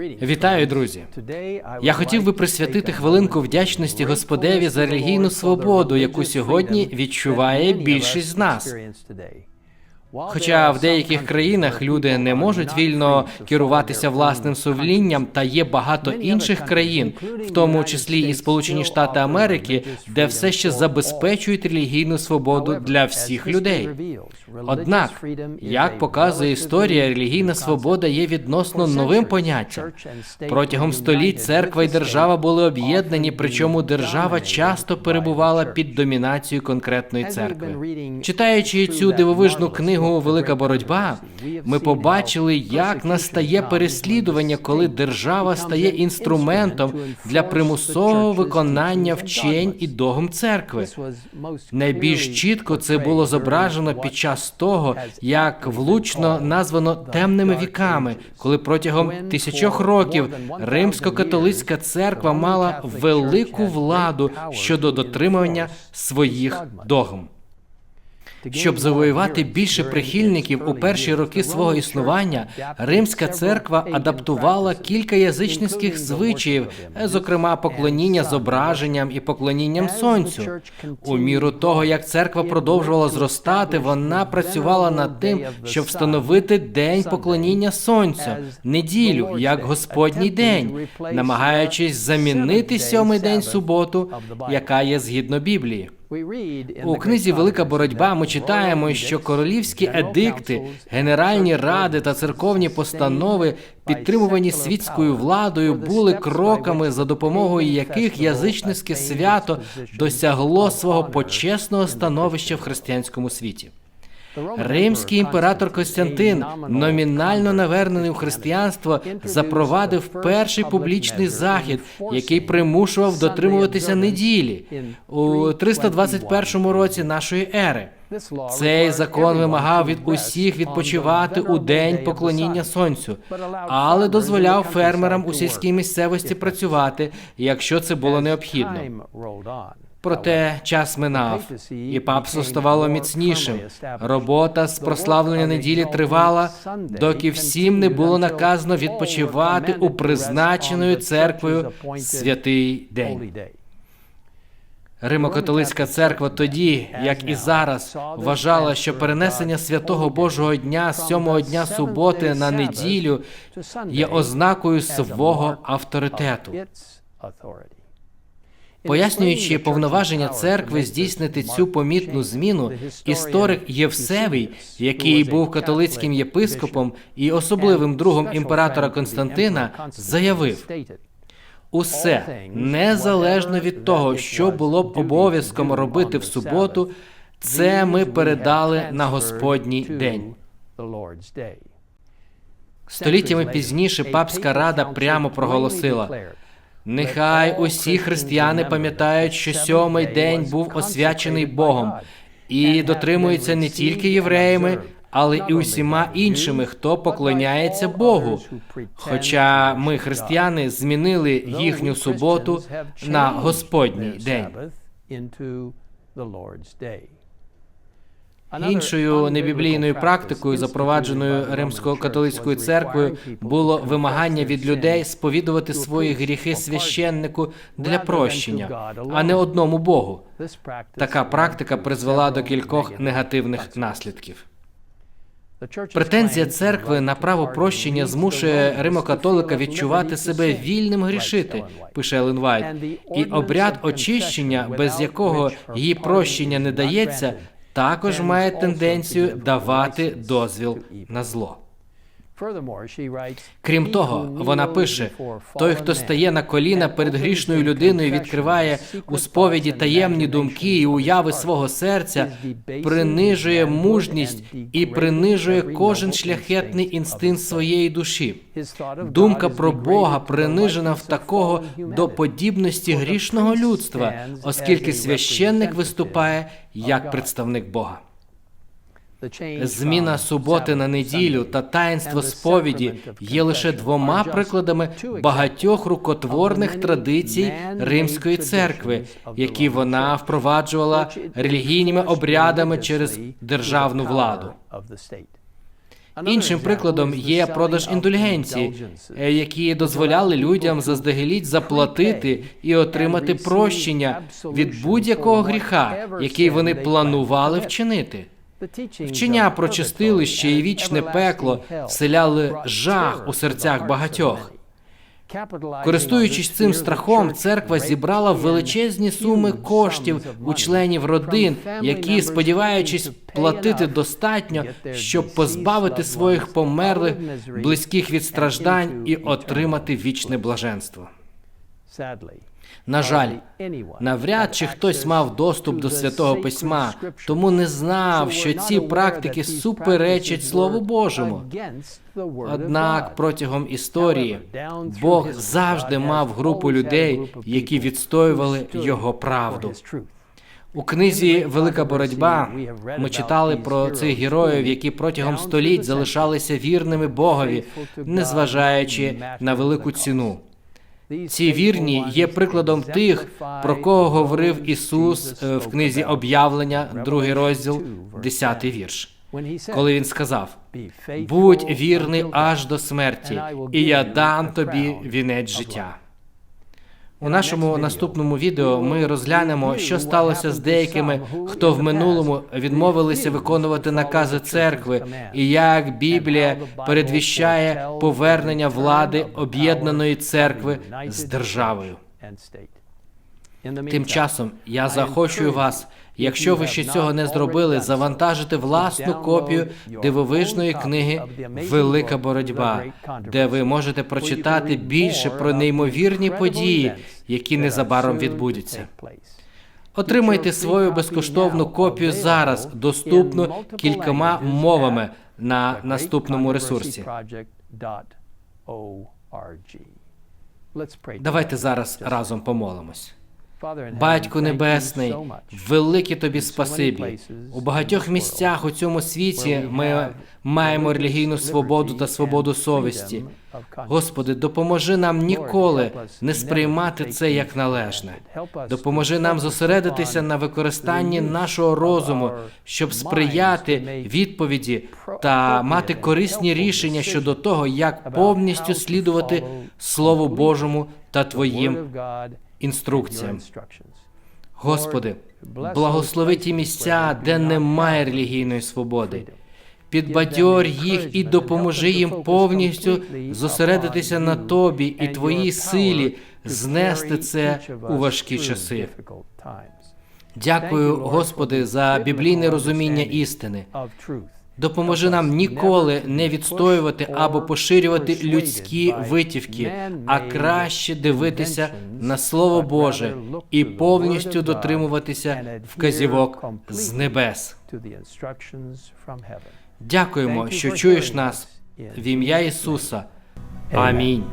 Вітаю, друзі! Я хотів би присвятити хвилинку вдячності Господеві за релігійну свободу, яку сьогодні відчуває більшість з нас. Хоча в деяких країнах люди не можуть вільно керуватися власним сумлінням, та є багато інших країн, в тому числі і Сполучені Штати Америки, де все ще забезпечують релігійну свободу для всіх людей. Однак, як показує історія, релігійна свобода є відносно новим поняттям. Протягом століть церква і держава були об'єднані, причому держава часто перебувала під домінацією конкретної церкви. Читаючи цю дивовижну книгу Велика боротьба, ми побачили, як настає переслідування, коли держава стає інструментом для примусового виконання вчень і догм церкви. Найбільш чітко це було зображено під час того, як влучно названо темними віками, коли протягом тисячох років римсько-католицька церква мала велику владу щодо дотримання своїх догм. Щоб завоювати більше прихильників у перші роки свого існування, римська церква адаптувала кілька язичницьких звичаїв, зокрема поклоніння зображенням і поклонінням сонцю. У міру того, як церква продовжувала зростати, вона працювала над тим, щоб встановити день поклоніння сонцю, неділю як Господній день, намагаючись замінити сьомий день суботу, яка є згідно Біблії. У книзі Велика боротьба ми читаємо, що королівські едикти, генеральні ради та церковні постанови, підтримувані світською владою, були кроками, за допомогою яких язичницьке свято досягло свого почесного становища в християнському світі. Римський імператор Костянтин, номінально навернений у християнство, запровадив перший публічний захід, який примушував дотримуватися неділі у 321 році нашої ери. Цей закон вимагав від усіх відпочивати у день поклоніння сонцю, але дозволяв фермерам у сільській місцевості працювати, якщо це було необхідно. Проте час минав, і папство ставало міцнішим. Робота з прославлення неділі тривала, доки всім не було наказано відпочивати у призначеною церквою святий день. Римо-католицька церква тоді, як і зараз, вважала, що перенесення святого Божого дня з сьомого дня суботи на неділю є ознакою свого авторитету. Пояснюючи повноваження церкви здійснити цю помітну зміну, історик Євсевій, який був католицьким єпископом і особливим другом імператора Константина, заявив. Усе незалежно від того, що було б обов'язком робити в суботу, це ми передали на Господній день. Століттями пізніше папська рада прямо проголосила. Нехай усі християни пам'ятають, що сьомий день був освячений Богом і дотримується не тільки євреями, але і усіма іншими, хто поклоняється Богу. Хоча ми, християни, змінили їхню суботу на Господній день. Іншою небіблійною практикою, запровадженою римсько-католицькою церквою, було вимагання від людей сповідувати свої гріхи священнику для прощення, а не одному Богу. Така практика призвела до кількох негативних наслідків. Претензія церкви на право прощення змушує римокатолика відчувати себе вільним грішити, пише Елен Вайт. і обряд очищення, без якого її прощення не дається, також має тенденцію давати дозвіл на зло. Крім того, вона пише: той, хто стає на коліна перед грішною людиною, відкриває у сповіді таємні думки і уяви свого серця, принижує мужність і принижує кожен шляхетний інстинкт своєї душі. Думка про Бога принижена в такого до подібності грішного людства, оскільки священник виступає як представник Бога. Зміна суботи на неділю та таїнство сповіді є лише двома прикладами багатьох рукотворних традицій римської церкви, які вона впроваджувала релігійними обрядами через державну владу. Іншим прикладом є продаж індульгенцій, е, які дозволяли людям заздалегідь заплатити і отримати прощення від будь-якого гріха, який вони планували вчинити. Вчення про чистилище і вічне пекло вселяли жах у серцях багатьох. Користуючись цим страхом, церква зібрала величезні суми коштів у членів родин, які, сподіваючись платити достатньо, щоб позбавити своїх померлих близьких від страждань і отримати вічне блаженство. На жаль, навряд чи хтось мав доступ до святого письма, тому не знав, що ці практики суперечать Слову Божому. Однак протягом історії Бог завжди мав групу людей, які відстоювали його правду. У книзі Велика боротьба ми читали про цих героїв, які протягом століть залишалися вірними Богові, незважаючи на велику ціну. Ці вірні є прикладом тих, про кого говорив Ісус е, в книзі Об'явлення, другий розділ, 10 вірш, коли він сказав: Будь вірний аж до смерті, і я дам тобі вінець життя. У нашому наступному відео ми розглянемо, що сталося з деякими, хто в минулому відмовилися виконувати накази церкви, і як Біблія передвіщає повернення влади об'єднаної церкви з державою. Тим часом я заохочую вас, якщо ви ще цього не зробили, завантажити власну копію дивовижної книги Велика боротьба, де ви можете прочитати більше про неймовірні події, які незабаром відбудуться. Отримайте свою безкоштовну копію зараз, доступну кількома мовами на наступному ресурсі. Давайте зараз разом помолимось. Батько Небесний, велике тобі спасибі. У багатьох місцях у цьому світі ми маємо релігійну свободу та свободу совісті. Господи, допоможи нам ніколи не сприймати це як належне. Допоможи нам зосередитися на використанні нашого розуму, щоб сприяти відповіді та мати корисні рішення щодо того, як повністю слідувати Слову Божому та Твоїм інструкціям. Господи, благослови ті місця, де немає релігійної свободи. Підбадьор їх і допоможи їм повністю зосередитися на тобі і твоїй силі, знести це у важкі часи. Дякую, Господи, за біблійне розуміння істини. Допоможи нам ніколи не відстоювати або поширювати людські витівки, а краще дивитися на Слово Боже і повністю дотримуватися вказівок з небес. Дякуємо, що чуєш нас в ім'я Ісуса. Амінь.